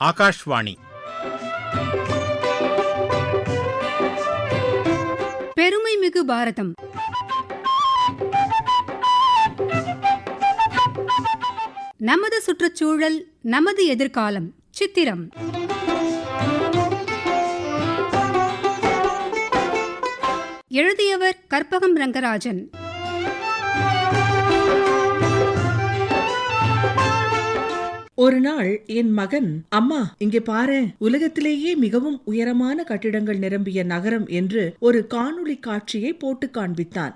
ஆகாஷ்வாணி. பெருமைமிகு பாரதம். நமது சுற்றுச்சூழல் நமது எதிர்காலம் சித்திரம். எழுதியவர் கற்பகம் ரங்கராஜன். ஒரு நாள் என் மகன் அம்மா இங்கே பாரேன் உலகத்திலேயே மிகவும் உயரமான கட்டிடங்கள் நிரம்பிய நகரம் என்று ஒரு காணொளி காட்சியை போட்டு காண்பித்தான்.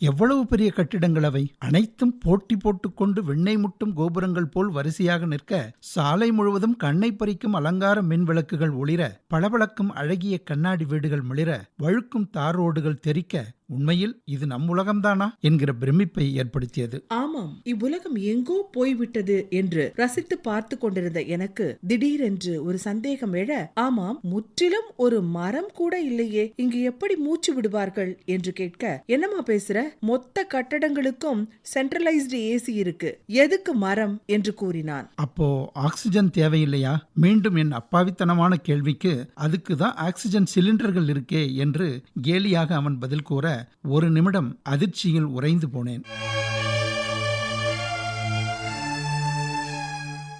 எவ்வளவு பெரிய கட்டிடங்கள் அவை? அனைத்தும் போட்டி போட்டுக்கொண்டு வெண்ணெய் முட்டும் கோபுரங்கள் போல் வரிசையாக நிற்க சாலை முழுவதும் கண்ணை பறிக்கும் அலங்கார மின் விளக்குகள் ஒளிர பளபளக்கும் அழகிய கண்ணாடி வீடுகள் மிளிர வழுக்கும் தார் ரோடுகள் தெறிக்க உண்மையில் இது நம் உலகம்தானா என்கிற பிரமிப்பை ஏற்படுத்தியது. ஆமாம் இவ்வுலகம் எங்கோ போய்விட்டது என்று ரசித்து பார்த்து கொண்டிருந்த எனக்கு திடீரென்று ஒரு சந்தேகம் எழ ஆமாம் முற்றிலும் ஒரு மரம் கூட இல்லையே இங்கு எப்படி மூச்சு விடுவார்கள் என்று கேட்க என்னம்மா பேசுற? மொத்த கட்டடங்களுக்கும் சென்ட்ரலைஸ்டு ஏசி இருக்கு எதுக்கு மரம்? என்று கூறினான். அப்போ ஆக்சிஜன் தேவையில்லையா? மீண்டும் என் அப்பாவித்தனமான கேள்விக்கு அதுக்கு தான் ஆக்சிஜன் சிலிண்டர்கள் இருக்கே என்று கேலியாக அவன் பதில் கூற ஒரு நிமிடம் அதிர்ச்சியில் உறைந்து போனேன்.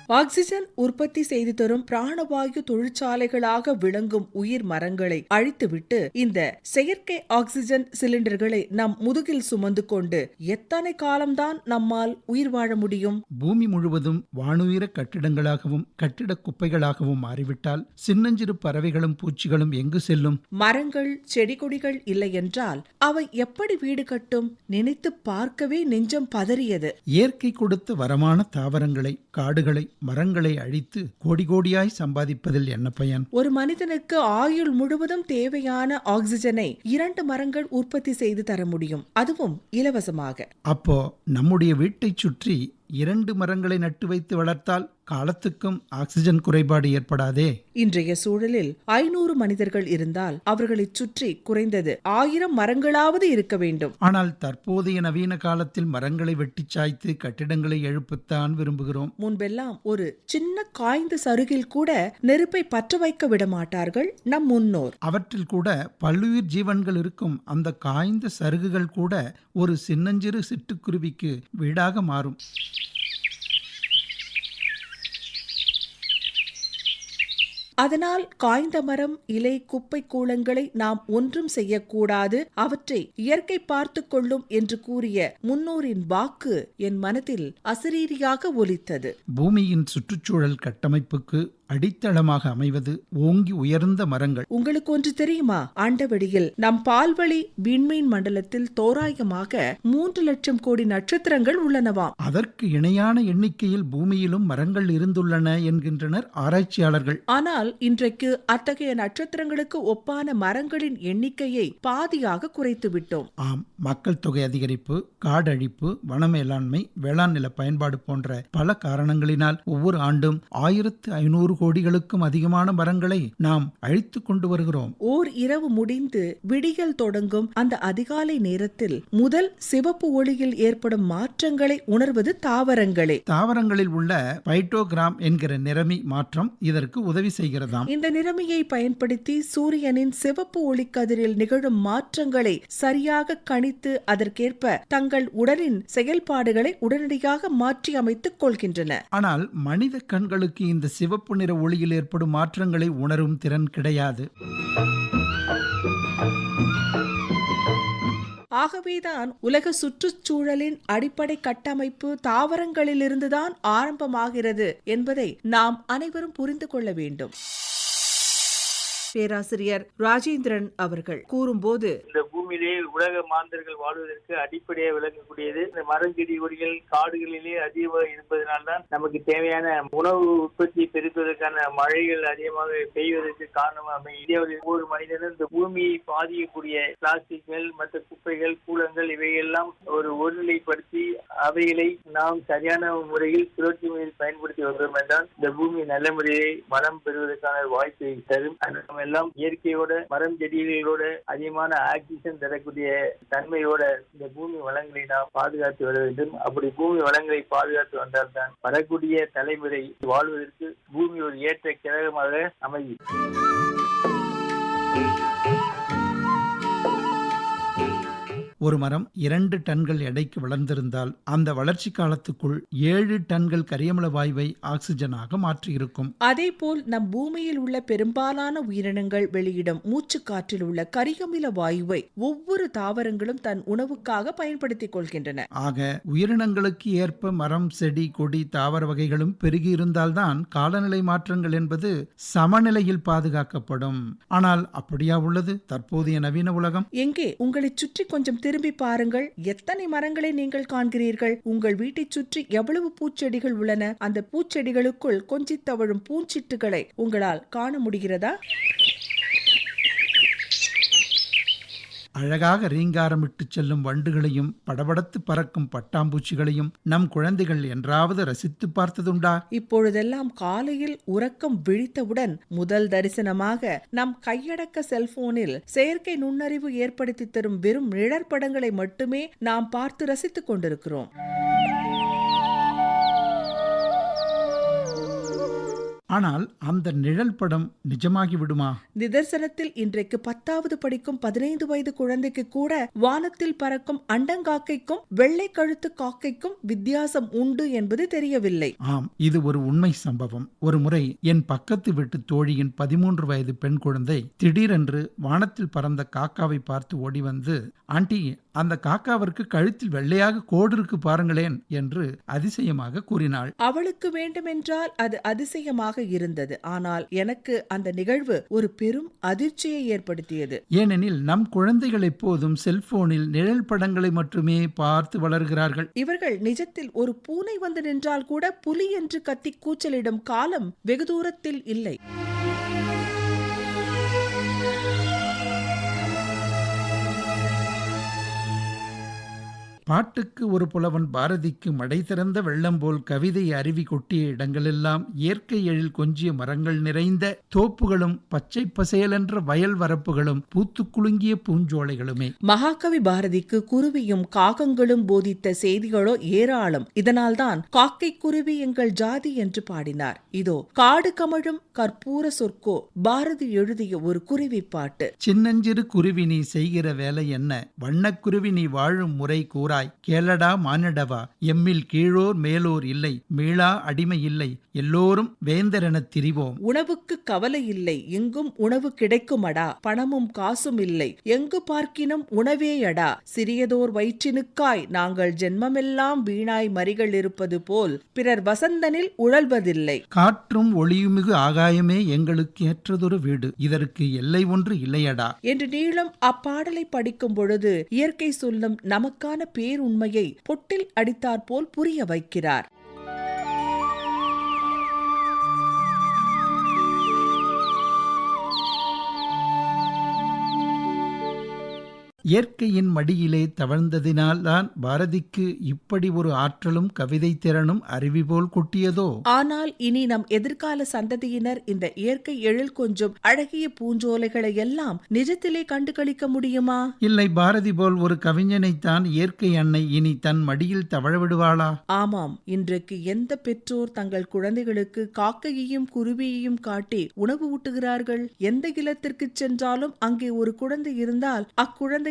ஆக்சிஜன் உற்பத்தி செய்து தரும் பிராணவாயு தொழிற்சாலைகளாக விளங்கும் உயிர் மரங்களை அழித்துவிட்டு இந்த செயற்கை ஆக்சிஜன் சிலிண்டர்களை நம் முதுகில் சுமந்து கொண்டு எத்தனை காலம்தான் நம்மால் உயிர் வாழ முடியும்? பூமி முழுவதும் வானுயர கட்டிடங்களாகவும் கட்டிட குப்பைகளாகவும் மாறிவிட்டால் சின்னஞ்சிறு பறவைகளும் பூச்சிகளும் எங்கு செல்லும்? மரங்கள் செடி கொடிகள் இல்லை என்றால் அவை எப்படி வீடு கட்டும்? நினைத்து பார்க்கவே நெஞ்சம் பதறியது. இயற்கை கொடுத்த வரமான தாவரங்களை காடுகளை மரங்களை அழித்து கோடி கோடியாய் சம்பாதிப்பதில் என்ன பயன்? ஒரு மனிதனுக்கு ஆயுள் முழுவதும் தேவையான ஆக்சிஜனை இரண்டு மரங்கள் உற்பத்தி செய்து தர முடியும். அதுவும் இலவசமாக. அப்போ நம்முடைய வீட்டைச் சுற்றி இரண்டு மரங்களை நட்டு வைத்து வளர்த்தால் காலத்துக்கும் ஆக்சிஜன் குறைபாடு ஏற்படாதே. இன்றைய சூழலில் ஐநூறு மனிதர்கள் இருந்தால் அவர்களைச் சுற்றி குறைந்தது ஆயிரம் மரங்களாவது இருக்க வேண்டும். ஆனால் தற்போதைய நவீன காலத்தில் மரங்களை வெட்டிச் சாய்த்து கட்டிடங்களை எழுப்பத்தான் விரும்புகிறோம். முன்பெல்லாம் ஒரு சின்ன காய்ந்த சருகில் கூட நெருப்பை பற்ற வைக்க விட மாட்டார்கள் நம் முன்னோர். அவற்றில் கூட பல்லுயிர் ஜீவன்கள் இருக்கும் அந்த காய்ந்த சருகுகள் கூட ஒரு சின்னஞ்சிறு சிட்டுக்குருவிக்கு வீடாக மாறும். அதனால் காய்ந்த மரம் இலை குப்பை கூலங்களை நாம் ஒன்றும் செய்யக்கூடாது. அவற்றை இயற்கை பார்த்து கொள்ளும் என்று கூறிய முன்னோரின் வாக்கு என் மனதில் அசரீரியாக ஒலித்தது. பூமியின் சுற்றுச்சூழல் கட்டமைப்புக்கு அடித்தளமாக அமைவது ஓங்கி உயர்ந்த மரங்கள். உங்களுக்கு ஒன்று தெரியுமா? ஆண்டவெளியில் நம் பால்வழி விண்மீன் மண்டலத்தில் தோராயமாக மூன்று லட்சம் கோடி நட்சத்திரங்கள் உள்ளனவாம். அதற்கு இணையான எண்ணிக்கையில் பூமியிலும் மரங்கள் இருந்துள்ளன என்கின்றனர் ஆராய்ச்சியாளர்கள். ஆனால் இன்றைக்கு அத்தகைய நட்சத்திரங்களுக்கு ஒப்பான மரங்களின் எண்ணிக்கையை பாதியாக குறைத்து விட்டோம். ஆம் மக்கள் தொகை அதிகரிப்பு காடழிப்பு வன மேலாண்மை வேளாண் நில பயன்பாடு போன்ற பல காரணங்களினால் ஒவ்வொரு ஆண்டும் ஆயிரத்து ஐநூறு கோடிகளுக்கும் அதிகமான மரங்களை நாம் அழித்து கொண்டு வருகிறோம். ஓர் இரவு முடிந்து விடியல் தொடங்கும் அந்த அதிகாலை நேரத்தில் முதல் சிவப்பு ஒளியில் ஏற்படும் மாற்றங்களை உணர்வது தாவரங்களே. தாவரங்களில் உள்ள பைட்டோகிராம் என்கிற நிறமி மாற்றம் இதற்கு உதவி செய்கிறதாம். இந்த நிறமையை பயன்படுத்தி சூரியனின் சிவப்பு ஒளிக்கதிரில் நிகழும் மாற்றங்களை சரியாக கணித்து அதற்கேற்ப தங்கள் உடலின் செயல்பாடுகளை உடனடியாக மாற்றி அமைத்துக் கொள்கின்றன. ஆனால் மனித கண்களுக்கு இந்த சிவப்பு நிற ஒளியில் ஏற்படும் மாற்றங்களை உணரும் திறன் கிடையாது. ஆகவேதான் உலக சுற்றுச்சூழலின் அடிப்படை கட்டமைப்பு தாவரங்களிலிருந்துதான் ஆரம்பமாகிறது என்பதை நாம் அனைவரும் புரிந்து கொள்ள வேண்டும். பேராசிரியர் ராஜேந்திரன் அவர்கள் கூறும்போது இந்த பூமியிலே உலக மாந்தர்கள் வாழ்வதற்கு அடிப்படையாக விளங்கக்கூடியது. இந்த மரம் செடி கொடிகள் காடுகளிலே அதிகமாக இருப்பதனால்தான் நமக்கு தேவையான உணவு உற்பத்தி பெருக்குவதற்கான மழைகள் அதிகமாக பெய்வதற்கு காரணமாக இந்தியாவில் ஒவ்வொரு மனிதனும் இந்த பூமியை பாதிக்கக்கூடிய பிளாஸ்டிக்கள் மற்ற குப்பைகள் கூலங்கள் இவையெல்லாம் ஒரு ஒருநிலைப்படுத்தி அவைகளை நாம் சரியான முறையில் சுழற்சி முறையில் பயன்படுத்தி வந்தோம் என்றால் இந்த பூமி நல்ல முறையை மரம் பெறுவதற்கான வாய்ப்பை தரும். நம்ம எல்லாம் இயற்கையோட மரம் செடிகளோட அதிகமான ஆக்சிஜன் தரக்கூடிய தன்மையோட இந்த பூமி வளங்களை நாம் பாதுகாத்து வர வேண்டும். அப்படி பூமி வளங்களை பாதுகாத்து வந்தால்தான் வரக்கூடிய தலைமுறை வாழ்வதற்கு பூமி ஒரு ஏற்ற கிரகமாக அமையும். ஒரு மரம் இரண்டு டன்கள் எடைக்கு வளர்ந்திருந்தால் அந்த வளர்ச்சி காலத்துக்குள் ஏழு டன்கள் கரியமில வாயுவை ஆக்சிஜனாக மாற்றியிருக்கும். அதேபோல் நம் பூமியில் உள்ள பெரும்பாலான உயிரினங்கள் வெளியிடும் மூச்சு காற்றில் உள்ள கரிகமில வாயுவை ஒவ்வொரு தாவரங்களும் தன் உணவுக்காக பயன்படுத்திக் கொள்கின்றன. ஆக உயிரினங்களுக்கு ஏற்ப மரம் செடி கொடி தாவர வகைகளும் பெருகியிருந்தால்தான் காலநிலை மாற்றங்கள் என்பது சமநிலையில் பாதுகாக்கப்படும். ஆனால் அப்படியா உள்ளது? தற்போதைய நவீன உலகம். எங்கே? உங்களைச் சுற்றி கொஞ்சம் திரும்பி பாருங்கள். எத்தனை மரங்களை நீங்கள் காண்கிறீர்கள்? உங்கள் வீட்டைச் சுற்றி எவ்வளவு பூச்செடிகள் உள்ளன? அந்த பூச்செடிகளுக்குள் கொஞ்சித் தவழும் பூஞ்சிட்டுகளை உங்களால் காண முடிகிறதா? அழகாக ரீங்காரமிட்டு செல்லும் வண்டுகளையும் படபடத்து பறக்கும் பட்டாம்பூச்சிகளையும் நம் குழந்தைகள் என்றாவது ரசித்து பார்த்ததுண்டா? இப்பொழுதெல்லாம் காலையில் உறக்கம் விழித்தவுடன் முதல் தரிசனமாக நம் கையடக்க செல்போனில் செயற்கை நுண்ணறிவு ஏற்படுத்தி தரும் வெறும் நிழற்படங்களை மட்டுமே நாம் பார்த்து ரசித்துக் கொண்டிருக்கிறோம். ஆனால் அந்த நிழல் படம் நிஜமாகி விடுமா நிதர்சனத்தில் இன்றைக்கு பத்தாவது படிக்கும் பதினைந்து வயது குழந்தைக்கு கூட வானத்தில் பறக்கும் அண்டங்காக்கைக்கும் வெள்ளை கழுத்து காக்கைக்கும் வித்தியாசம் உண்டு என்பது தெரியவில்லை. ஆம் இது ஒரு உண்மை சம்பவம். ஒரு முறை என் பக்கத்து வீட்டு தோழியின் பதிமூன்று வயது பெண் குழந்தை திடீரென்று வானத்தில் பறந்த காக்காவை பார்த்து ஓடி வந்து ஆண்டி அந்த காக்காவிற்கு கழுத்தில் வெள்ளையாக கோடு இருக்கு பாருங்களேன் என்று அதிசயமாக கூறினாள். அவளுக்கு வேண்டுமென்றால் அது அதிசயமாக இருந்தது. ஆனால் எனக்கு அந்த நிகழ்வு ஒரு பெரும் அதிர்ச்சியை ஏற்படுத்தியது. ஏனெனில் நம் குழந்தைகள் எப்போதும் செல்போனில் நிழல் படங்களை மட்டுமே பார்த்து வளர்கிறார்கள். இவர்கள் நிஜத்தில் ஒரு பூனை வந்து நின்றால் கூட புலி என்று கத்தி கூச்சலிடும் காலம் வெகு தூரத்தில் இல்லை. பாட்டுக்கு ஒரு புலவன் பாரதிக்கு மடை திறந்த வெள்ளம் போல் கவிதை அருவி கொட்டிய இடங்களெல்லாம் இயற்கை எழில் கொஞ்சிய மரங்கள் நிறைந்த தோப்புகளும் பச்சை பசேலென்ற வயல் வரப்புகளும் பூத்து குலுங்கிய பூஞ்சோலைகளுமே. மகாகவி பாரதிக்கு குருவியும் காகங்களும் போதித்த செய்திகளோ ஏராளம். இதனால்தான் காக்கை குருவி எங்கள் ஜாதி என்று பாடினார். இதோ காடு கமழும் கற்பூர சொற்கோ பாரதி எழுதிய ஒரு குருவி பாட்டு. சின்னஞ்சிறு குருவி நீ செய்கிற வேலை என்ன? வண்ணக்குருவி நீ வாழும் முறை கூறாய் கேளடா மானிடவா எம்மில் கீழோர் மேலோர் இல்லை மீளா அடிமை இல்லை எல்லோரும் வேந்தரெனத் திரிவோம். உணவுக்கு கவலை இல்லை எங்கும் உணவு கிடைக்குமடா பணமும் காசும் இல்லை எங்கு பார்க்கினும் உணவேயடா சிறியதோர் வயிற்றினுக்காய் நாங்கள் ஜென்மமெல்லாம் வீணாய் மறிகள் இருப்பது போல் பிறர் வசந்தனில் உழல்வதில்லை. காற்றும் ஒளியுமிகு ஆகாயமே எங்களுக்கு ஏற்றதொரு வீடு இதற்கு எல்லை ஒன்று இல்லையடா. என்று நீளம் அப்பாடலை படிக்கும் பொழுது இயற்கை சொல்லும் நமக்கான பேருண்மையை பொட்டில் அடித்தாற்போல் புரிய வைக்கிறார். இயற்கையின் மடியிலே தவழ்ந்ததினால் தான் பாரதிக்கு இப்படி ஒரு ஆற்றலும் கவிதை திறனும் அருவி போல் கொட்டியதோ? ஆனால் இனி நம் எதிர்கால சந்ததியினர் இந்த இயற்கை எழில் கொஞ்சம் அழகிய பூஞ்சோலைகளை எல்லாம் நிஜத்திலே கண்டுகளிக்க முடியுமா? இல்லை பாரதி போல் ஒரு கவிஞனைத்தான் இயற்கை அன்னை இனி தன் மடியில் தவழ விடுவாளா ஆமாம் இன்றைக்கு எந்த பெற்றோர் தங்கள் குழந்தைகளுக்கு காக்கையையும் குருவியையும் காட்டி உணவு ஊட்டுகிறார்கள்? எந்த இல்லத்திற்கு சென்றாலும் அங்கே ஒரு குழந்தை இருந்தால்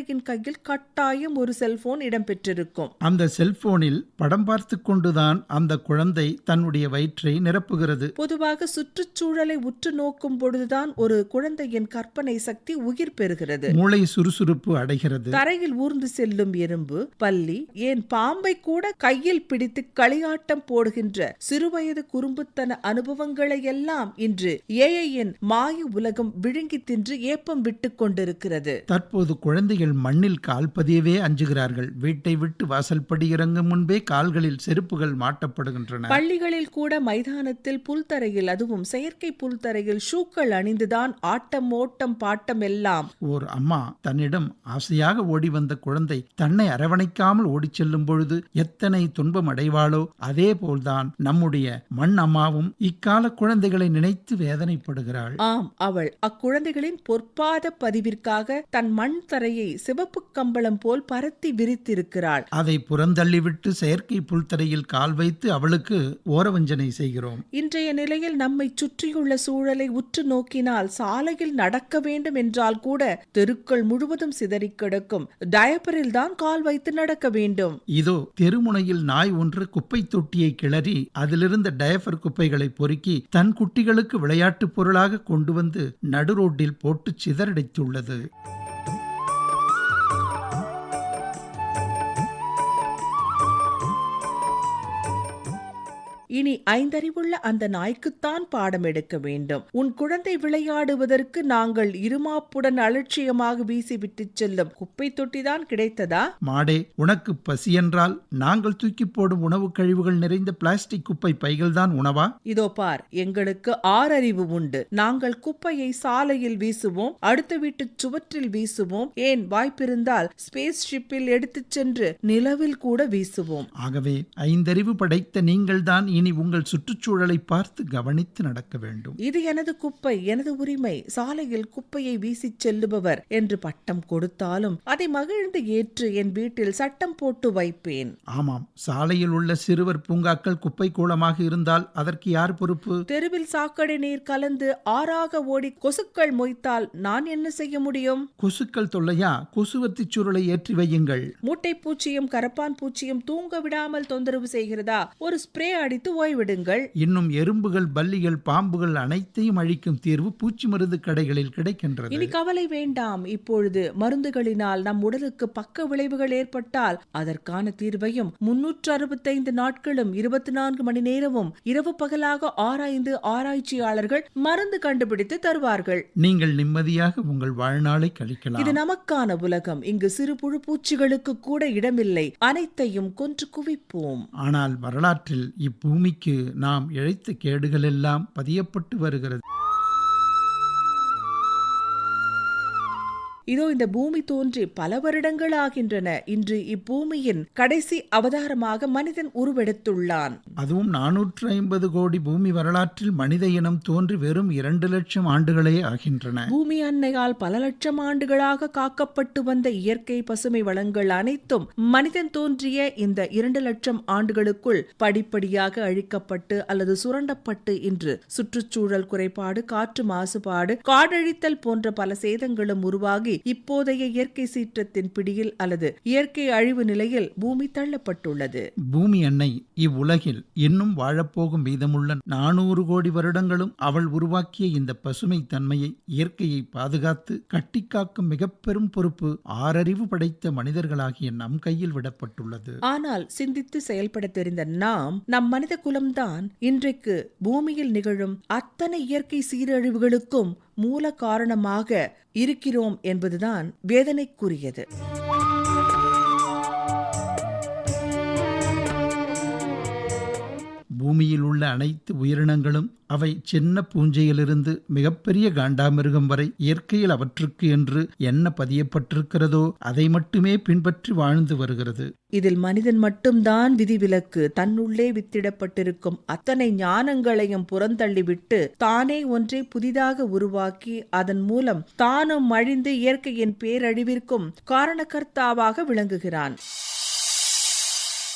அக்குழந்தையின் கையில் கட்டாயம் ஒரு செல்போன் இடம்பெற்றிருக்கும். அந்த செல்போனில் படம் பார்த்து கொண்டுதான் அந்த குழந்தை தன்னுடைய வயிற்றை நிரப்புகிறது. பொதுவாக சுற்றுச்சூழலை உற்று நோக்கும் பொழுதுதான் ஒரு குழந்தையின் கற்பனை சக்தி உயிர் பெறுகிறது. மூளை சுறுசுறுப்பு அடைகிறது. தரையில் ஊர்ந்து செல்லும் எறும்பு பல்லி ஏன் பாம்பை கூட கையில் பிடித்து களியாட்டம் போடுகின்ற சிறுவயது குறும்புத்தன அனுபவங்களை எல்லாம் இன்று ஏஐயின் மாய உலகம் விழுங்கி தின்று ஏப்பம் விட்டுக் கொண்டிருக்கிறது. தற்போது குழந்தைகள் மண்ணில் கால் பதியவே அஞ்சுகிறார்கள். வீட்டை விட்டு வாசல்படி இறங்கும் முன்பே கால்களில் செருப்புகள் மாட்டப்படுகின்றன. பள்ளிகளில் கூட மைதானத்தில் புல்தரையில் அதுவும் செயற்கை புல்தரையில் ஷூக்கள் அணிந்துதான் ஆட்டம் ஓட்டம் பாட்டம் எல்லாம். ஓர் அம்மா தன்னிடம் ஆசையாக ஓடி வந்த குழந்தை தன்னை அரவணைக்காமல் ஓடிச் செல்லும் பொழுது எத்தனை துன்பம் அடைவாளோ அதே போல்தான் நம்முடைய மண் அம்மாவும் இக்கால குழந்தைகளை நினைத்து வேதனைப்படுகிறாள். ஆம் அவள் அக்குழந்தைகளின் பொற்பாத பதிவிற்காக தன் மண் தரையை சிவப்பு கம்பளம் போல் பரத்தி விரித்திருக்கிறாள். அதை புறந்தள்ளிவிட்டு செயற்கை புல்தரையில் கால் வைத்து அவளுக்கு ஓரவஞ்சனை செய்கிறோம். இன்றைய நிலையில் நம்மை சுற்றியுள்ள சூழலை உற்று நோக்கினால் சாலையில் நடக்க வேண்டும் என்றால் கூட தெருக்கள் முழுவதும் சிதறிக் கிடக்கும். டயப்பரில் தான் கால் வைத்து நடக்க வேண்டும். இதோ தெருமுனையில் நாய் ஒன்று குப்பை தொட்டியை கிளறி அதிலிருந்த டயஃபர் குப்பைகளை பொறுக்கி தன் குட்டிகளுக்கு விளையாட்டுப் பொருளாக கொண்டு வந்து நடுரோட்டில் போட்டு சிதறடித்துள்ளது. இனி ஐந்தறிவுள்ள அந்த நாய்க்குத்தான் பாடம் எடுக்க வேண்டும். உன் குழந்தை விளையாடுவதற்கு நாங்கள் இருமாப்புடன் அலட்சியமாக வீசிவிட்டுச் செல்லும். குப்பை தொட்டிதான் கிடைத்ததா? மாடே உனக்கு பசி என்றால் நாங்கள் தூக்கி போடும் உணவுக் கழிவுகள் நிறைந்த பிளாஸ்டிக் குப்பை பைகள்தான் உணவா? இதோ பார் எங்களுக்கு ஆறறிவு உண்டு. நாங்கள் குப்பையை சாலையில் வீசுவோம் அடுத்த வீட்டு சுவற்றில் வீசுவோம். ஏன் வாய்ப்பிருந்தால் ஸ்பேஸ் ஷிப்பில் எடுத்துச் சென்று நிலவில் கூட வீசுவோம். ஆகவே ஐந்தறிவு படைத்த நீங்கள்தான் இனி உங்கள் சுற்றுச்சூழலை பார்த்து கவனித்து நடக்க வேண்டும். இது எனது குப்பை எனது உரிமை. சாலையில் குப்பையை வீசிச் செல்லுபவர் என்று பட்டம் கொடுத்தாலும் அதை மகிழ்ந்து ஏற்று என் வீட்டில் சட்டம் போட்டு வைப்பேன். ஆமாம் சாலையில் உள்ள சிறுவர் பூங்காக்கள் குப்பை கூலமாக இருந்தால் அதற்கு யார் பொறுப்பு? தெருவில் சாக்கடை நீர் கலந்து ஆறாக ஓடி கொசுக்கள் மொய்த்தால் நான் என்ன செய்ய முடியும்? கொசுக்கள் தொல்லையா? கொசுவத்திச் சுருளை ஏற்றி வையுங்கள். மூட்டை பூச்சியும் கரப்பான் பூச்சியும் தூங்க விடாமல் தொந்தரவு செய்கிறதா? ஒரு ஸ்ப்ரே அடித்து ஓய்விடுங்கள் இன்னும் எறும்புகள் பல்லிகள் பாம்புகள் அனைத்தையும் அழிக்கும் தீர்வு பூச்சி மருந்து கடைகளில் கிடைக்கின்றது. இனி கவலை வேண்டாம். இப்பொழுது மருந்துகளினால் நம் உடலுக்கு பக்க விளைவுகள் ஏற்பட்டால் அதற்கான தீர்வையும் முன்னூற்று அறுபத்தைந்து நாட்களும் இருபத்தி நான்கு மணி நேரமும் இரவு பகலாக ஆராய்ந்து ஆராய்ச்சியாளர்கள் மருந்து கண்டுபிடித்து தருவார்கள். நீங்கள் நிம்மதியாக உங்கள் வாழ்நாளை கழிக்கலாம். இது நமக்கான உலகம். இங்கு சிறு புழு பூச்சிகளுக்கு கூட இடமில்லை. அனைத்தையும் கொன்று குவிப்போம். ஆனால் வரலாற்றில் பூமிக்கு நாம் இழைத்த கேடுகள் எல்லாம் பதியப்பட்டு வருகிறது. இதோ இந்த பூமி தோன்றி பல வருடங்கள் ஆகின்றன இன்று இப்பூமியின் கடைசி அவதாரமாக மனிதன் உருவெடுத்துள்ளான். அதுவும் நானூற்று ஐம்பது கோடி பூமி வரலாற்றில் மனித இனம் தோன்றி வெறும் இரண்டு லட்சம் ஆண்டுகளே ஆகின்றன. பூமி அன்னையால் பல லட்சம் ஆண்டுகளாக காக்கப்பட்டு வந்த இயற்கை பசுமை வளங்கள் அனைத்தும் மனிதன் தோன்றிய இந்த இரண்டு லட்சம் ஆண்டுகளுக்குள் படிப்படியாக அழிக்கப்பட்டு அல்லது சுரண்டப்பட்டு இன்று சுற்றுச்சூழல் குறைபாடு காற்று மாசுபாடு காடழித்தல் போன்ற பல சேதங்களும் உருவாகி இப்போதைய இயற்கை சீற்றத்தின் பிடியில் அல்லது இயற்கை அழிவு நிலையில் பூமி தள்ளப்பட்டுள்ளது. பூமி அன்னை இவ்வுலகில் இன்னும் வாழப்போகும் மீதமுள்ள நானூறு கோடி வருடங்களும் அவள் உருவாக்கிய இந்த பசுமை தன்மையை இயற்கையை பாதுகாத்து கட்டிக்காக்கும் மிக பெரும் பொறுப்பு ஆறறிவு படைத்த மனிதர்களாகிய நம் கையில் விடப்பட்டுள்ளது. ஆனால் சிந்தித்து செயல்பட தெரிந்த நாம் நம் மனித குலம்தான் இன்றைக்கு பூமியில் நிகழும் அத்தனை இயற்கை சீரழிவுகளுக்கும் மூல காரணமாக இருக்கிறோம் என்பதுதான் வேதனைக்குரியது. பூமியில் உள்ள அனைத்து உயிரினங்களும் அவை சின்ன பூஞ்சையிலிருந்து மிகப்பெரிய காண்டாமிருகம் வரை இயற்கையில் அவற்றுக்கு என்று என்ன பதியப்பட்டிருக்கிறதோ அதை மட்டுமே பின்பற்றி வாழ்ந்து வருகிறது. இதில் மனிதன் மட்டும்தான் விதிவிலக்கு தன்னுள்ளே வித்திடப்பட்டிருக்கும் அத்தனை ஞானங்களையும் புறந்தள்ளிவிட்டு தானே ஒன்றை புதிதாக உருவாக்கி அதன் மூலம் தானும் அழிந்து இயற்கையின் பேரழிவிற்கும் காரணகர்த்தாவாக விளங்குகிறான்.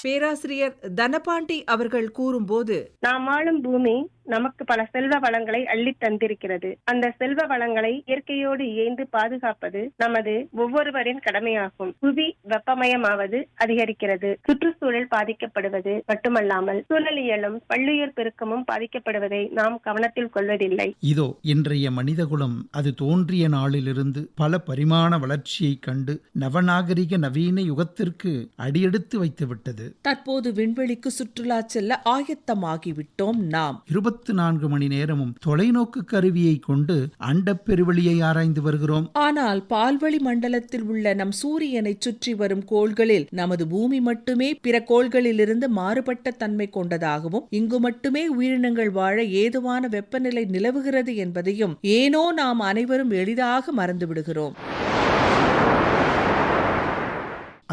பேராசிரியர் தனபாண்டி அவர்கள் கூறும்போது நாம் ஆளும் பூமி நமக்கு பல செல்வ வளங்களை அள்ளி தந்திருக்கிறது. அந்த செல்வ வளங்களை இயற்கையோடு இயைந்து பாதுகாப்பது நமது ஒவ்வொருவரின் கடமையாகும். புவி வெப்பமயமாவது அதிகரிக்கிறது. சுற்றுச்சூழல் பாதிக்கப்படுவது மட்டுமல்லாமல் சூழலியலும் பல்லுயிர் பெருக்கமும் பாதிக்கப்படுவதை நாம் கவனத்தில் கொள்வதில்லை. இதோ இன்றைய மனிதகுலம் அது தோன்றிய நாளிலிருந்து பல பரிமாண வளர்ச்சியைக் கண்டு நவநாகரிக நவீன யுகத்திற்கு அடியெடுத்து வைத்துவிட்டது. தற்போது விண்வெளிக்கு சுற்றுலா செல்ல ஆயத்தமாகிவிட்டோம் நாம். இருபத்தி இருபத்தி நான்கு மணி நேரமும் தொலைநோக்கு கருவியை கொண்டு அண்டப் பெருவெளியை ஆராய்ந்து வருகிறோம். ஆனால் பால்வழி மண்டலத்தில் உள்ள நம் சூரியனை சுற்றி வரும் கோள்களில் நமது பூமி மட்டுமே பிற கோள்களிலிருந்து மாறுபட்ட தன்மை கொண்டதாகவும் இங்கு மட்டுமே உயிரினங்கள் வாழ ஏதுவான வெப்பநிலை நிலவுகிறது என்பதையும் ஏனோ நாம் அனைவரும் எளிதாக மறந்துவிடுகிறோம்.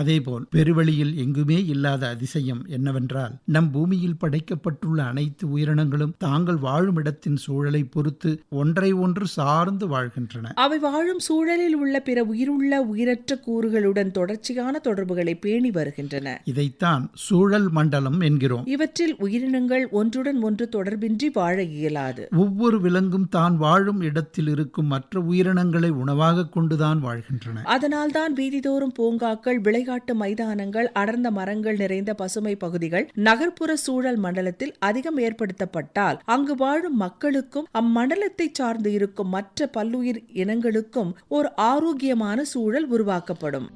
அதேபோல் பெருவெளியில் எங்குமே இல்லாத அதிசயம் என்னவென்றால் நம் பூமியில் படைக்கப்பட்டுள்ள அனைத்து உயிரினங்களும் தாங்கள் வாழும் இடத்தின் சூழலை பொறுத்து ஒன்றை ஒன்று சார்ந்து வாழ்கின்றன. அவை வாழும் சூழலில் உள்ள பிற உயிருள்ள உயிரற்ற கூறுகளுடன் தொடர்ச்சியான தொடர்புகளை பேணி வருகின்றன. இதைத்தான் சூழல் மண்டலம் என்கிறோம். இவற்றில் உயிரினங்கள் ஒன்றுடன் ஒன்று தொடர்பின்றி வாழ இயலாது. ஒவ்வொரு விலங்கும் தான் வாழும் இடத்தில் இருக்கும் மற்ற உயிரினங்களை உணவாக கொண்டுதான் வாழ்கின்றன. அதனால்தான் வீதிதோறும் பூங்காக்கள் விளையாட்டு மைதானங்கள் அடர்ந்த மரங்கள் நிறைந்த பசுமை பகுதிகள் நகர்ப்புற சூழல் மண்டலத்தில் அதிகம் ஏற்படுத்தப்பட்டால் அங்கு வாழும் மக்களுக்கும் அம்மண்டலத்தை சார்ந்து இருக்கும் மற்ற பல்லுயிர் இனங்களுக்கும் ஒரு ஆரோக்கியமான சூழல் உருவாக்கப்படும்.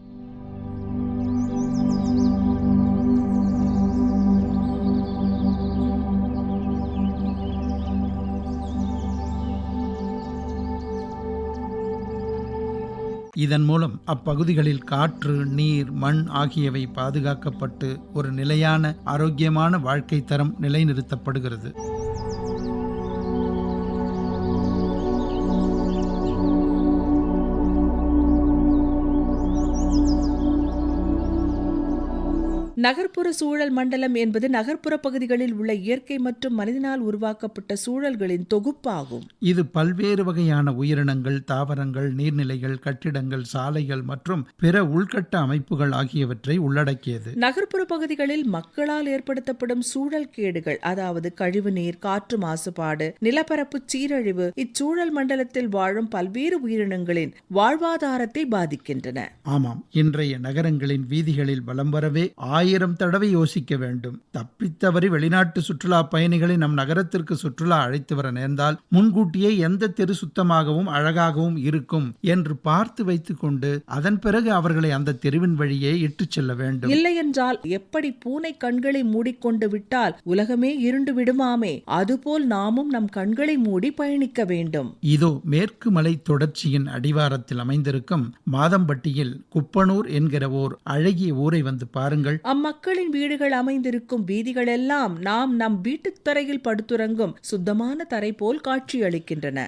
இதன் மூலம் அப்பகுதிகளில் காற்று நீர் மண் ஆகியவை பாதுகாக்கப்பட்டு ஒரு நிலையான ஆரோக்கியமான வாழ்க்கை தரம் நிலைநிறுத்தப்படுகிறது. நகர்ப்புற சூழல் மண்டலம் என்பது நகர்ப்புற பகுதிகளில் உள்ள இயற்கை மற்றும் மனிதனால் உருவாக்கப்பட்ட சூழல்களின் தொகுப்பாகும். இது பல்வேறு வகையான உயிரினங்கள் தாவரங்கள் நீர்நிலைகள் கட்டிடங்கள் சாலைகள் மற்றும் பிற உள்கட்ட அமைப்புகள் ஆகியவற்றை உள்ளடக்கியது. நகர்ப்புற பகுதிகளில் மக்களால் ஏற்படுத்தப்படும் சூழல் கேடுகள் அதாவது கழிவுநீர் காற்று மாசுபாடு நிலப்பரப்பு சீரழிவு இச்சூழல் மண்டலத்தில் வாழும் பல்வேறு உயிரினங்களின் வாழ்வாதாரத்தை பாதிக்கின்றன. ஆமாம் இன்றைய நகரங்களின் வீதிகளில் வலம் வரவே ஆயிரம் தடவை யோசிக்க வேண்டும். தப்பித்தவறி வெளிநாட்டு சுற்றுலா பயணிகளை நம் நகரத்திற்கு சுற்றுலா அழைத்து வர நேர்ந்தால் முன்கூட்டியே எந்த தெரு சுத்தமாகவும் அழகாகவும் இருக்கும் என்று பார்த்து வைத்துக் கொண்டு அதன் பிறகு அவர்களை அந்த தெருவின் வழியே இட்டுச் செல்ல வேண்டும். இல்லையென்றால் எப்படி பூனை கண்களை மூடிக்கொண்டு விட்டால் உலகமே இருண்டு விடுமாமே? அதுபோல் நாமும் நம் கண்களை மூடி பயணிக்க வேண்டும். இதோ மேற்கு மலை தொடர்ச்சியின் அடிவாரத்தில் அமைந்திருக்கும் மாதம்பட்டியில் குப்பனூர் என்கிற ஓர் அழகிய ஊரை வந்து பாருங்கள். அம்மக்களின் வீடுகள் அமைந்திருக்கும் வீதிகளெல்லாம் நாம் நம் வீட்டுத் தரையில் படுத்துறங்கும் சுத்தமான தரை போல் காட்சியளிக்கின்றன.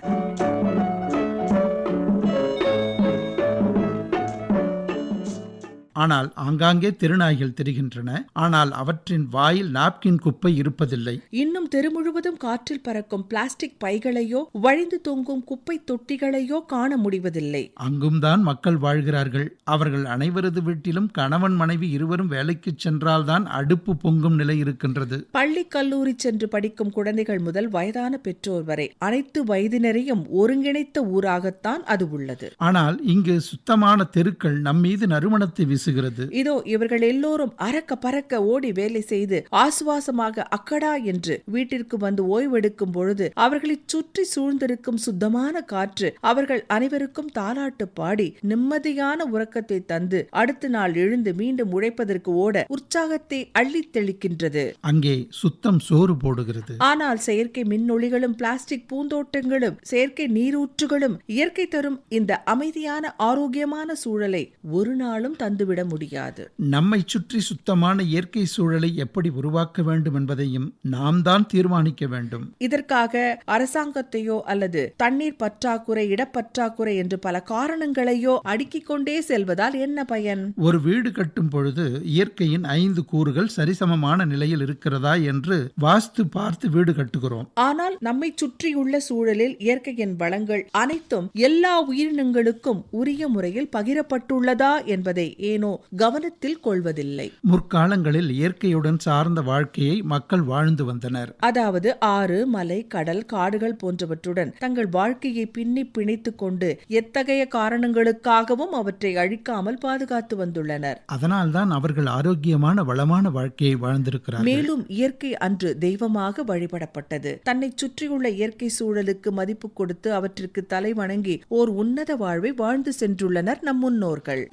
ஆனால் ஆங்காங்கே திருநாய்கள் தெரிகின்றன. ஆனால் அவற்றின் வாயில் நாப்கின் குப்பை இருப்பதில்லை. இன்னும் தெரு முழுவதும் காற்றில் பறக்கும் பிளாஸ்டிக் பைகளையோ வழிந்து தொங்கும் குப்பை தொட்டிகளையோ காண முடிவதில்லை. அங்கும்தான் மக்கள் வாழ்கிறார்கள். அவர்கள் அனைவரது வீட்டிலும் கணவன் மனைவி இருவரும் வேலைக்கு சென்றால்தான் அடுப்பு பொங்கும் நிலை இருக்கின்றது. பள்ளி கல்லூரி சென்று படிக்கும் குழந்தைகள் முதல் வயதான பெற்றோர் வரை அனைத்து வயதினரையும் ஒருங்கிணைத்த ஊராகத்தான் அது உள்ளது. ஆனால் இங்கு சுத்தமான தெருக்கள் நம்மீது நறுமணத்தை வீசுகிறது இதோ இவர்கள் எல்லோரும் அறக்க பறக்க ஓடி வேலை செய்து ஆசுவாசமாக அக்கடா என்று வீட்டிற்கு வந்து ஓய்வெடுக்கும் பொழுது அவர்களை சுற்றி சூழ்ந்திருக்கும் சுத்தமான காற்று அவர்கள் அனைவருக்கும் தாலாட்டு பாடி நிம்மதியான உறக்கத்தை தந்து அடுத்த நாள் எழுந்து மீண்டும் உழைப்பதற்கு ஓட உற்சாகத்தை அள்ளித் தெளிக்கின்றது. அங்கே சுத்தம் சோறு போடுகிறது. ஆனால் செயற்கை மின்னொளிகளும் பிளாஸ்டிக் பூந்தோட்டங்களும் செயற்கை நீரூற்றுகளும் இயற்கை தரும் இந்த அமைதியான ஆரோக்கியமான சூழலை ஒரு நாளும் தந்துவிட முடியாது. நம்மை சுற்றி சுத்தமான இயற்கை சூழலை எப்படி உருவாக்க வேண்டும் என்பதையும் நாம் தான் தீர்மானிக்க வேண்டும். இதற்காக அரசாங்கத்தையோ அல்லது தண்ணீர் பற்றாக்குறை இடப்பற்றாக்குறை என்று பல காரணங்களையோ அடுக்கிக் கொண்டே செல்வதால் என்ன பயன்? ஒரு வீடு கட்டும் பொழுது இயற்கையின் ஐந்து கூறுகள் சரிசமமான நிலையில் இருக்கிறதா என்று வாஸ்து பார்த்து வீடு கட்டுகிறோம். ஆனால் நம்மை சுற்றியுள்ள சூழலில் இயற்கையின் வளங்கள் அனைத்தும் எல்லா உயிரினங்களுக்கும் உரிய முறையில் பகிரப்பட்டுள்ளதா என்பதை ஏனோ கவனத்தில் கொள்வதில்லை. முற்காலங்களில் இயற்கையுடன் சார்ந்த வாழ்க்கையை மக்கள் வாழ்ந்து வந்தனர். அதாவது ஆறு மலை கடல் காடுகள் போன்றவற்றுடன் தங்கள் வாழ்க்கையை பின்னி பிணைத்துக் கொண்டு எத்தகைய காரணங்களுக்காகவும் அவற்றை அழிக்காமல் பாதுகாத்து வந்துள்ளனர். அதனால்தான் அவர்கள் ஆரோக்கியமான வளமான வாழ்க்கையை வாழ்ந்திருக்கிறார்கள். மேலும் இயற்கை அன்று தெய்வமாக வழிபடப்பட்டது. தன்னை சுற்றியுள்ள இயற்கை சூழலுக்கு மதிப்பு கொடுத்து அவற்றிற்கு தலை வணங்கி ஓர் உன்னத வாழ்வை வாழ்ந்து சென்றுள்ளனர் நம் முன்னோர்கள்.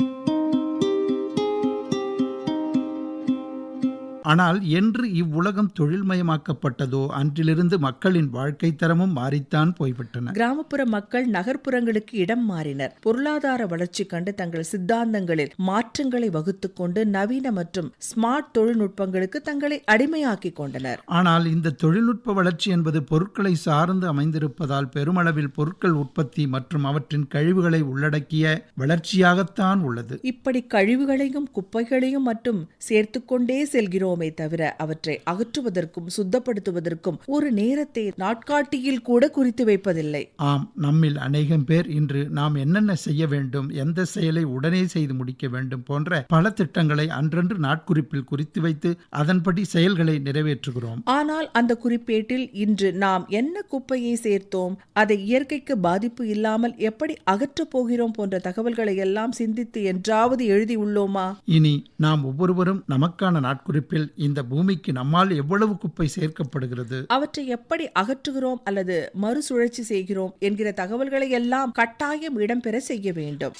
ஆனால் என்று இவ்வுலகம் தொழில்மயமாக்கப்பட்டதோ அன்றிலிருந்து மக்களின் வாழ்க்கை தரமும் மாறித்தான் போய்விட்டன. கிராமப்புற மக்கள் நகர்ப்புறங்களுக்கு இடம் மாறினர். பொருளாதார வளர்ச்சி கண்டு தங்கள் சித்தாந்தங்களில் மாற்றங்களை வகுத்துக் கொண்டு நவீன மற்றும் ஸ்மார்ட் தொழில்நுட்பங்களுக்கு தங்களை அடிமையாக்கிக் கொண்டனர். ஆனால் இந்த தொழில்நுட்ப வளர்ச்சி என்பது பொருட்களை சார்ந்து அமைந்திருப்பதால் பெருமளவில் பொருட்கள் உற்பத்தி மற்றும் அவற்றின் கழிவுகளை உள்ளடக்கிய வளர்ச்சியாகத்தான் உள்ளது. இப்படி கழிவுகளையும் குப்பைகளையும் மட்டும் சேர்த்துக்கொண்டே செல்கிறோமே தவிர அவற்றை அகற்றுவதற்கும் சுத்தப்படுத்துவதற்கும் ஒரு நேரத்தை நாட்காட்டியில் கூட குறித்து வைப்பதில்லை. ஆம் நம்மில் அநேகம் பேர் இன்று நாம் என்னென்ன செய்ய வேண்டும் எந்த செயலை உடனே செய்து முடிக்க வேண்டும் போன்ற பல திட்டங்களை அன்றன்று நாட்குறிப்பில் குறித்து வைத்து அதன்படி செயல்களை நிறைவேற்றுகிறோம். ஆனால் அந்த குறிப்பேட்டில் இன்று நாம் என்ன குப்பையை சேர்த்தோம் அதை இயற்கைக்கு பாதிப்பு இல்லாமல் எப்படி அகற்றப் போகிறோம் போன்ற தகவல்களை எல்லாம் சிந்தித்து என்றாவது எழுதியுள்ளோமா இனி நாம் ஒவ்வொருவரும் நமக்கான நாட்குறிப்பில் இந்த பூமிக்கு நம்மால் எவ்வளவு குப்பை சேர்க்கப்படுகிறது? அவற்றை எப்படி அகற்றுகிறோம் அல்லது மறுசுழற்சி செய்கிறோம் என்கிற தகவல்களை எல்லாம் கட்டாயம் இடம்பெற செய்ய வேண்டும்.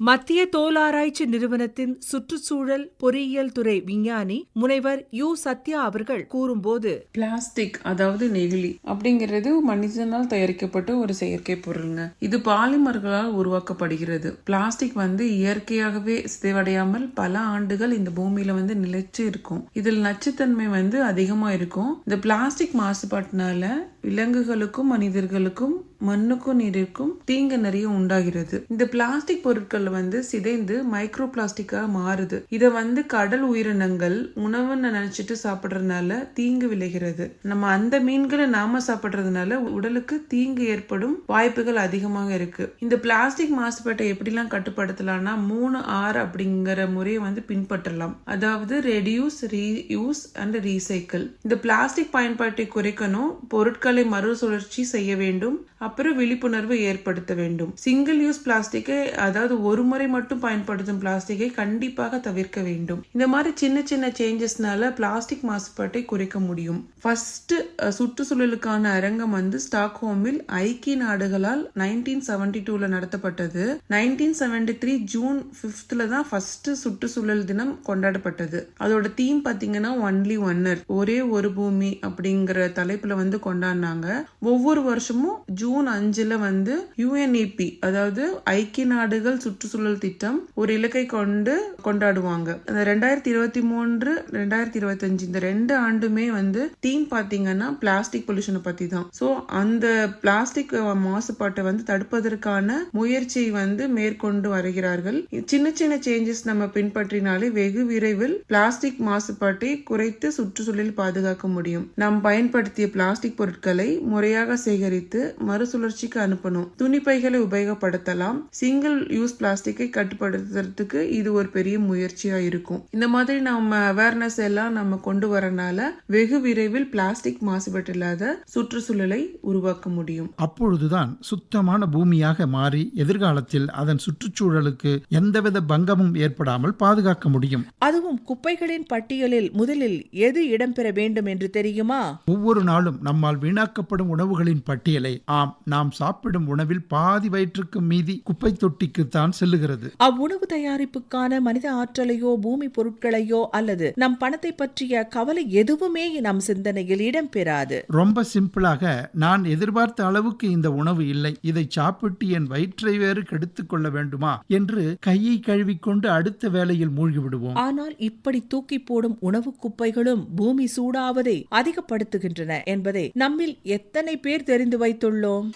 மத்திய தோலாராய்ச்சி நிறுவனத்தின் சுற்றுச்சூழல் பொறியியல் துறை விஞ்ஞானி முனைவர் யு. சத்யா அவர்கள் கூறும்போது பிளாஸ்டிக் அதாவது நெகிழி அப்படிங்கிறது மனிதனால் தயாரிக்கப்பட்ட ஒரு செயற்கை பொருளுங்க. இது பாலிமர்களால் உருவாக்கப்படுகிறது. பிளாஸ்டிக் வந்து இயற்கையாகவே சிதைவடையாமல் பல ஆண்டுகள் இந்த பூமியில வந்து நிலைச்சு இருக்கும். இதில் நச்சுத்தன்மை வந்து அதிகமா இருக்கும். இந்த பிளாஸ்டிக் மாசுபாட்டினால விலங்குகளுக்கும் மனிதர்களுக்கும் மண்ணுக்கும் நீருக்கும் தீங்கு நிறைய உண்டாகிறது. இந்த பிளாஸ்டிக் பொருட்கள் வந்து சிதைந்து மைக்ரோ பிளாஸ்டிக்கா மாறுது. இத வந்து கடல் உயிரினங்கள் உணவுன்னு நினைச்சிட்டு சாப்பிடுறதுனால தீங்கு விளைகிறது. நம்ம அந்த மீன்களை நாம சாப்பிடுறதுனால உடலுக்கு தீங்கு ஏற்படும் வாய்ப்புகள் அதிகமாக இருக்கு. இந்த பிளாஸ்டிக் மாசுபாட்டை எப்படிலாம் கட்டுப்படுத்தலாம்னா மூணு ஆர் அப்படிங்கிற முறையை வந்து பின்பற்றலாம். அதாவது ரெடியூஸ் ரீயூஸ் அண்ட் ரீசைக்கிள் இந்த பிளாஸ்டிக் பயன்பாட்டை குறைக்கணும் பொருட்களை மறுசுழற்சி செய்ய வேண்டும் அப்புறம் விழிப்புணர்வு ஏற்படுத்த வேண்டும். சிங்கிள் யூஸ் பிளாஸ்டிக்கை அதாவது ஒரு முறை மட்டும் பயன்படுத்தும் பிளாஸ்டிக்கை கண்டிப்பாக தவிர்க்க வேண்டும். இந்த மாதிரி சின்ன சின்ன சேஞ்சஸ்னால பிளாஸ்டிக் மாசுபாட்டை குறைக்க முடியும். ஃபர்ஸ்ட் சுற்றுச்சூழலுக்கான அரங்கம் வந்து ஸ்டாக்ஹோமில் ஐக்கிய நாடுகளால் நைன்டீன் செவன்டி டூல நடத்தப்பட்டது. நைன்டீன் செவன்டி த்ரீ ஜூன் பிப்த்ல தான் ஃபர்ஸ்ட் சுற்றுச்சூழல் தினம் கொண்டாடப்பட்டது. அதோட தீம் பாத்தீங்கன்னா ஒன்லி ஒன்னர் ஒரே ஒரு பூமி அப்படிங்கிற தலைப்புல வந்து கொண்டாடினாங்க. ஒவ்வொரு வருஷமும் ஜூன் அஞ்சுல வந்து யூஎன்இபி அதாவது ஐக்கிய நாடுகள் சுற்றுச்சூழல் திட்டம் ஒரு இலக்கை கொண்டு கொண்டாடுவாங்க. அந்த ரெண்டாயிரத்தி இருபத்தி மூன்று ரெண்டாயிரத்தி இருபத்தஞ்சு இந்த ரெண்டு ஆண்டுமே வந்து தீம் பாத்தீங்கன்னா பிளாஸ்டிக் பொல்யூஷனை பத்தி தான் சோ அந்த பிளாஸ்டிக் மாசுபாட்டை வந்து தடுப்பதற்கான முயற்சியை வந்து மேற்கொண்டு வருகிறார்கள். சின்ன சின்ன சேஞ்சஸ் நம்ம பின்பற்றினாலே வெகு விரைவில் பிளாஸ்டிக் மாசுபாட்டை குறைத்து சுற்றுச்சூழலில் பாதுகாக்க முடியும். நாம் பயன்படுத்திய பிளாஸ்டிக் பொருட்களை முறையாக சேகரித்து மறுசுழற்சிக்கு அனுப்பணும். துணிப்பைகளை உபயோகப்படுத்தலாம். சிங்கிள் யூஸ் பிளாஸ்டிக்கை கட்டுப்படுத்துறதுக்கு இது ஒரு பெரிய முயற்சியா இருக்கும். இந்த மாதிரி நம்ம அவேர்னஸ் எல்லாம் நம்ம கொண்டு வரனால வெகு விரைவில் பிளாஸ்டிக் மாசுபாடு இல்லாத சுற்றுச்சூழலை உருவாக்க முடியும். அப்பொழுதுதான் சுத்தமான பூமியாக மாறி எதிர்காலத்தில் அதன் சுற்றுச்சூழலுக்கு எந்தவித பங்கமும் ஏற்படாமல் பாதுகாக்க முடியும். அதுவும் குப்பைகளின் பட்டியலில் முதலில் எது இடம்பெற வேண்டும் என்று தெரியுமா? ஒவ்வொரு நாளும் நம்மால் வீணாக்கப்படும் உணவுகளின் பட்டியலை ஆம் நாம் சாப்பிடும் உணவில் பாதி வயிற்றுக்கு மீதி குப்பை தொட்டிக்குத்தான் செல்லுகிறது. அவ்வுணவு தயாரிப்புக்கான மனித ஆற்றலையோ பூமி பொருட்களையோ அல்லது நம் பணத்தை பற்றிய கவலை எதுவுமே நம் சிந்தனையில் இடம்பெறாது. ரொம்ப சிம்பிளாக நான் எதிர்பார்த்த அளவுக்கு இந்த உணவு இல்லை. இதை சாப்பிட்டு என் வயிற்றை வேறு கெடுத்துக் கொள்ள வேண்டுமா என்று கையை கழுவிக்கொண்டு அடுத்த வேலையில் மூழ்கி விடுவோம். ஆனால் இப்படி தூக்கி போடும் உணவு குப்பைகளும் பூமி சூடாவதை அதிகப்படுத்துகின்றன என்பதை நம்மில் எத்தனை பேர் தெரிந்து வைத்துள்ளோம்?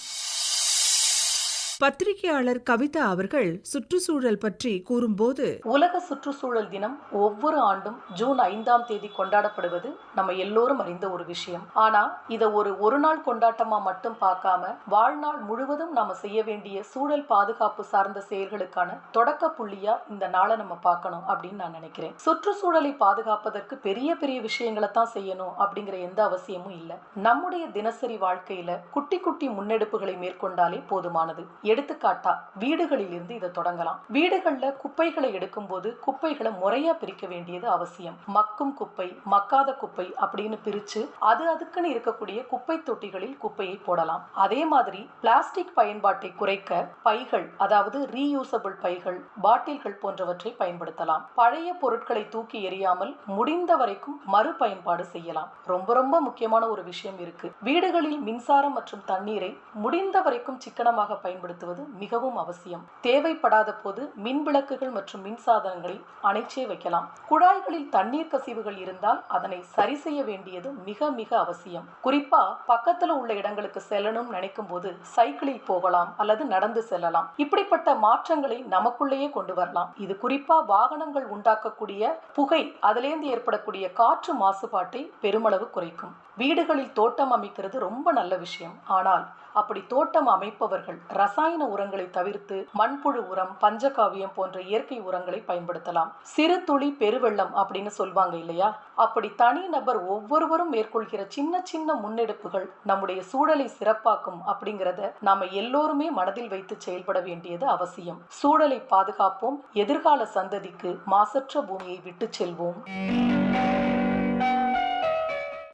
பத்திரிகையாளர் கவிதா அவர்கள் சுற்றுச்சூழல் பற்றி கூறும்போது உலக சுற்றுச்சூழல் தினம் ஒவ்வொரு ஆண்டும் ஜூன் ஐந்தாம் தேதி கொண்டாடப்படுவது நம்ம எல்லோரும் அறிந்த ஒரு விஷயம். ஆனா இத ஒரு ஒரு நாள் கொண்டாட்டமா மட்டும் பார்க்காம வாழ்நாள் முழுவதும் நாம செய்ய வேண்டிய சூழல் பாதுகாப்பு சார்ந்த செயல்களுக்கான தொடக்க புள்ளியா இந்த நாளை நம்ம பார்க்கணும் அப்படின்னு நான் நினைக்கிறேன். சுற்றுச்சூழலை பாதுகாப்பதற்கு பெரிய பெரிய விஷயங்களை தான் செய்யணும் அப்படிங்கிற எந்த அவசியமும் இல்லை. நம்முடைய தினசரி வாழ்க்கையில குட்டி குட்டி முன்னெடுப்புகளை மேற்கொண்டாலே போதுமானது. எடுத்துக்காட்டா வீடுகளில் இருந்து இதை தொடங்கலாம். வீடுகள்ல குப்பைகளை எடுக்கும்போது குப்பைகளை முறையா பிரிக்க வேண்டியது அவசியம். மக்கும் குப்பை மக்காத குப்பை அப்படின்னு பிரிச்சு அது அதுக்குன்னு இருக்கக்கூடிய குப்பை தொட்டிகளில் குப்பையை போடலாம். அதே மாதிரி பிளாஸ்டிக் பயன்பாட்டை குறைக்க பைகள் அதாவது ரீயூசபிள் பைகள் பாட்டில்கள் போன்றவற்றை பயன்படுத்தலாம். பழைய பொருட்களை தூக்கி எறியாமல் முடிந்த வரைக்கும் மறுபயன்பாடு செய்யலாம். ரொம்ப ரொம்ப முக்கியமான ஒரு விஷயம் இருக்கு. வீடுகளில் மின்சாரம் மற்றும் தண்ணீரை முடிந்த வரைக்கும் சிக்கனமாக பயன்படுத்த பயன்படுத்துவது மிகவும் அவசியம். தேவைப்படாத போது மின் விளக்குகள் மற்றும் மின் சாதனங்களை அணைச்சே வைக்கலாம். குழாய்களில் தண்ணீர் கசிவுகள் இருந்தால் அதனை சரி செய்ய வேண்டியது மிக மிக அவசியம். குறிப்பா பக்கத்துல உள்ள இடங்களுக்கு செல்லணும் நினைக்கும் போது சைக்கிளில் போகலாம் அல்லது நடந்து செல்லலாம். இப்படிப்பட்ட மாற்றங்களை நமக்குள்ளேயே கொண்டு வரலாம். இது குறிப்பா வாகனங்கள் உண்டாக்கக்கூடிய புகை அதிலேந்து ஏற்படக்கூடிய காற்று மாசுபாட்டை பெருமளவு குறைக்கும். வீடுகளில் தோட்டம் அமைக்கிறது ரொம்ப நல்ல விஷயம். ஆனால் அப்படி தோட்டம் அமைப்பவர்கள் ரசாயன உரங்களை தவிர்த்து மண்புழு உரம் பஞ்சகாவியம் போன்ற இயற்கை உரங்களை பயன்படுத்தலாம். சிறு துளி பெருவெள்ளம் அப்படின்னு சொல்வாங்க இல்லையா? அப்படி தனி நபர் ஒவ்வொருவரும் மேற்கொள்கிற சின்ன சின்ன முன்னெடுப்புகள் நம்முடைய சூழலை சிறப்பாக்கும் அப்படிங்கிறத நாம எல்லோருமே மனதில் வைத்து செயல்பட வேண்டியது அவசியம். சூழலை பாதுகாப்போம். எதிர்கால சந்ததிக்கு மாசற்ற பூமியை விட்டு செல்வோம்.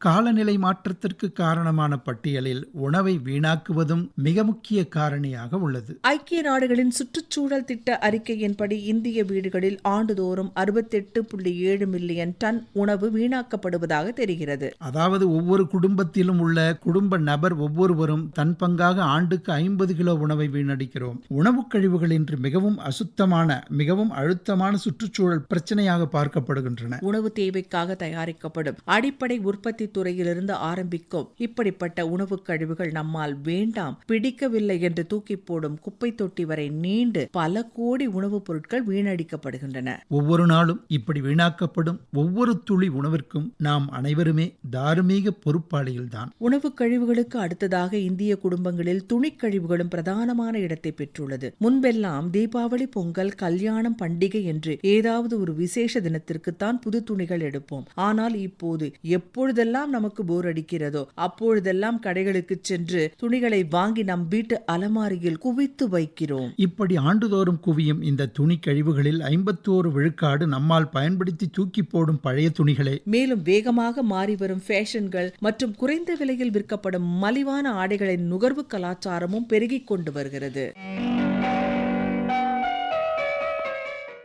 காலநிலை மாற்றத்திற்கு காரணமான பட்டியலில் உணவை வீணாக்குவதும் மிக முக்கிய காரணியாக உள்ளது. ஐக்கிய நாடுகளின் சுற்றுச்சூழல் திட்ட அறிக்கையின்படி இந்திய வீடுகளில் ஆண்டுதோறும் அறுபத்தெட்டு புள்ளி ஏழு மில்லியன் டன் உணவு வீணாக்கப்படுவதாக தெரிகிறது. அதாவது ஒவ்வொரு குடும்பத்திலும் உள்ள குடும்ப நபர் ஒவ்வொருவரும் தன் பங்காக ஆண்டுக்கு ஐம்பது கிலோ உணவை வீணடிக்கிறோம். உணவுக் கழிவுகள் இன்று மிகவும் அசுத்தமான மிகவும் அழுத்தமான சுற்றுச்சூழல் பிரச்சனையாக பார்க்கப்படுகின்றன. உணவு தேவைக்காக தயாரிக்கப்படும் அடிப்படை உற்பத்தி துறையிலிருந்து ஆரம்பிக்கும் இப்படிப்பட்ட உணவுக் கழிவுகள் நம்மால் வேண்டாம் பிடிக்கவில்லை என்று தூக்கி போடும் குப்பை தொட்டி வரை நீண்டு பல கோடி உணவுப் பொருட்கள் வீணடிக்கப்படுகின்றன. ஒவ்வொரு நாளும் இப்படி வீணாக்கப்படும் ஒவ்வொரு துளி உணவிற்கும் நாம் அனைவருமே தார்மீக பொறுப்பாளிகள்தான். உணவுக் கழிவுகளுக்கு அடுத்ததாக இந்திய குடும்பங்களில் துணிக் கழிவுகளும் பிரதானமான இடத்தை பெற்றுள்ளது. முன்பெல்லாம் தீபாவளி பொங்கல் கல்யாணம் பண்டிகை என்று ஏதாவது ஒரு விசேஷ தினத்திற்குத்தான் புது துணிகள் எடுப்போம். ஆனால் இப்போது எப்பொழுதெல்லாம் நமக்கு போர் அடிக்கிறதோ? அப்பொழுதெல்லாம் கடைகளுக்கு சென்று துணிகளை வாங்கி நம் வீட்டு அலமாரியில் குவித்து வைக்கிறோம். இப்படி ஆண்டுதோறும் குவியும் இந்த துணி கழிவுகளில் ஐம்பத்தோரு விழுக்காடு நம்மால் பயன்படுத்தி தூக்கி போடும் பழைய துணிகளே. மேலும் வேகமாக மாறி வரும் ஃபேஷன்கள் மற்றும் குறைந்த விலையில் விற்கப்படும் மலிவான ஆடைகளின் நுகர்வு கலாச்சாரமும் பெருகிக் கொண்டு வருகிறது.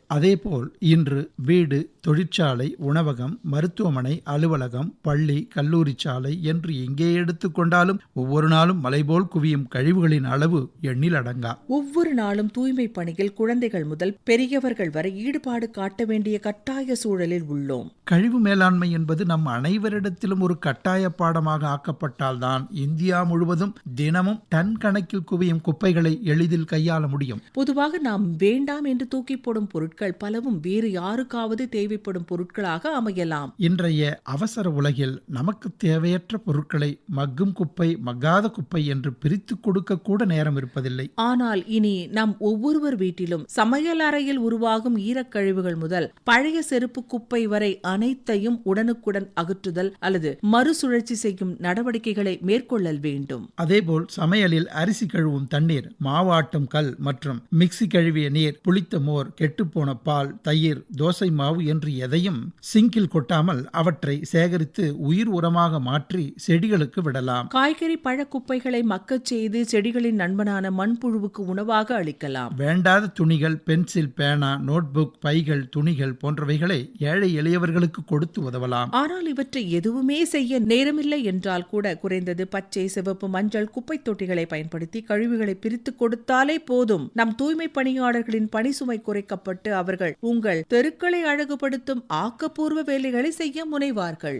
அதேபோல் இன்று வீடு தொழிற்சாலை உணவகம் மருத்துவமனை அலுவலகம் பள்ளி கல்லூரி சாலை என்று எங்கே எடுத்துக்கொண்டாலும் ஒவ்வொரு நாளும் மலைபோல் குவியும் கழிவுகளின் அளவு எண்ணில் அடங்கா ஒவ்வொரு நாளும் தூய்மை பணியில் குழந்தைகள் முதல் பெரியவர்கள் வரை ஈடுபாடு காட்ட வேண்டிய கட்டாய சூழலில் உள்ளோம். கழிவு மேலாண்மை என்பது நம் அனைவரிடத்திலும் ஒரு கட்டாய பாடமாக ஆக்கப்பட்டால்தான் இந்தியா முழுவதும் தினமும் டன் கணக்கில் குவியும் குப்பைகளை எளிதில் கையாள முடியும். பொதுவாக நாம் வேண்டாம் என்று தூக்கி போடும் பொருட்கள் பலவும் வேறு யாருக்காவது தேவைப்படும் பொருட்களாக அமையலாம். இன்றைய அவசர உலகில் நமக்கு தேவையற்ற பொருட்களை மக்கும் குப்பை மக்காத குப்பை என்று பிரித்து கொடுக்க கூட நேரம் இருப்பதில்லை. ஆனால் இனி நம் ஒவ்வொருவர் வீட்டிலும் சமையல் அறையில் உருவாகும் ஈரக்கழிவுகள் முதல் பழைய செருப்பு குப்பை வரை அனைத்தையும் உடனுக்குடன் அகற்றுதல் அல்லது மறுசுழற்சி செய்யும் நடவடிக்கைகளை மேற்கொள்ளல் வேண்டும். அதேபோல் சமையலில் அரிசி கழுவும் தண்ணீர் மாவாட்டும் கல் மற்றும் மிக்ஸி கழுவிய நீர் புளித்த மோர் கெட்டுப்போன பால் தயிர் தோசை மாவு என்று எதையும் சிங்கில் கொட்டாமல் அவற்றை சேகரித்து உயிர் உரமாக மாற்றி செடிகளுக்கு விடலாம். காய்கறி பழ குப்பைகளை மக்கச் செய்து செடிகளின் நண்பனான மண்புழுவுக்கு உணவாக அளிக்கலாம். வேண்டாத துணிகள் பென்சில் பேனா நோட்புக் பைகள் துணிகள் போன்றவைகளை ஏழை எளியவர்களுக்கு கொடுத்து உதவலாம். ஆனால் இவற்றை எதுவுமே செய்ய நேரமில்லை என்றால் கூட குறைந்தது பச்சை சிவப்பு மஞ்சள் குப்பை தொட்டிகளை பயன்படுத்தி கழிவுகளை பிரித்து கொடுத்தாலே போதும். நம் தூய்மை பணியாளர்களின் பணி சுமை குறைக்கப்பட்டு அவர்கள் உங்கள் தெருக்களை அழகுபடுத்தும் ஆக்கப்பூர்வ வேலைகளை செய்ய முனைவார்கள்.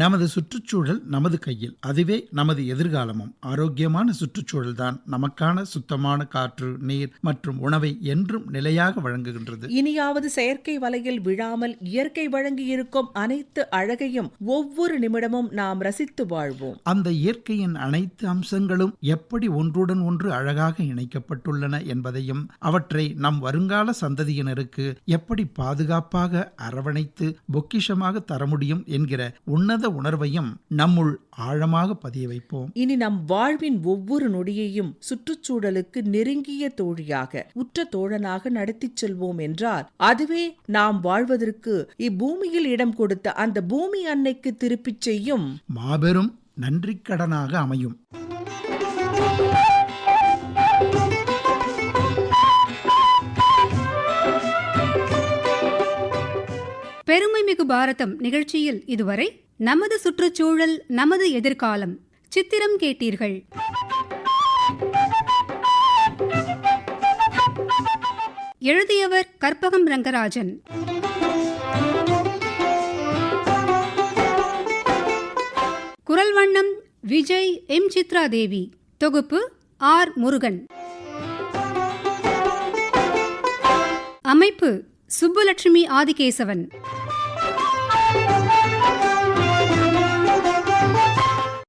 நமது சுற்றுச்சூழல் நமது கையில். அதுவே நமது எதிர்காலமும். ஆரோக்கியமான சுற்றுச்சூழல் தான் நமக்கான சுத்தமான காற்று நீர் மற்றும் உணவை என்றும் நிலையாக வழங்குகின்றது. இனியாவது செயற்கை வலையில் விழாமல் இயற்கை வழங்கியிருக்கும் அனைத்து அழகையும் ஒவ்வொரு நிமிடமும் நாம் ரசித்து வாழ்வோம். அந்த இயற்கையின் அனைத்து அம்சங்களும் எப்படி ஒன்றுடன் ஒன்று அழகாக இணைக்கப்பட்டுள்ளன என்பதையும் அவற்றை நம் வருங்கால சந்ததியினருக்கு எப்படி பாதுகாப்பாக அரவணைத்து பொக்கிஷமாக தர முடியும் என்கிற உன்னத உணர்வையும் நம்முள் ஆழமாக பதிய வைப்போம். இனி நம் வாழ்வின் ஒவ்வொரு நொடியையும் சுற்றுச்சூழலுக்கு நெருங்கிய தோழியாக உற்ற தோழனாக நடத்திச் செல்வோம் என்றால் அதுவே நாம் வாழ்வதற்கு இப்பூமியில் இடம் கொடுத்த அந்த பூமி அன்னைக்கு திருப்பிச் செய்யும் மாபெரும் நன்றிக்கடனாக அமையும். பெருமைமிகு பாரதம் நிகழ்ச்சியில் இதுவரை நமது சுற்றுச்சூழல் நமது எதிர்காலம். சித்திரம் கேட்டீர்கள். எழுதியவர் கற்பகம் ரங்கராஜன். குரல் வண்ணம் விஜய் எம். சித்ரா தேவி தொகுப்பு ஆர். முருகன். அமைப்பு சுப்புலட்சுமி ஆதிகேசவன்.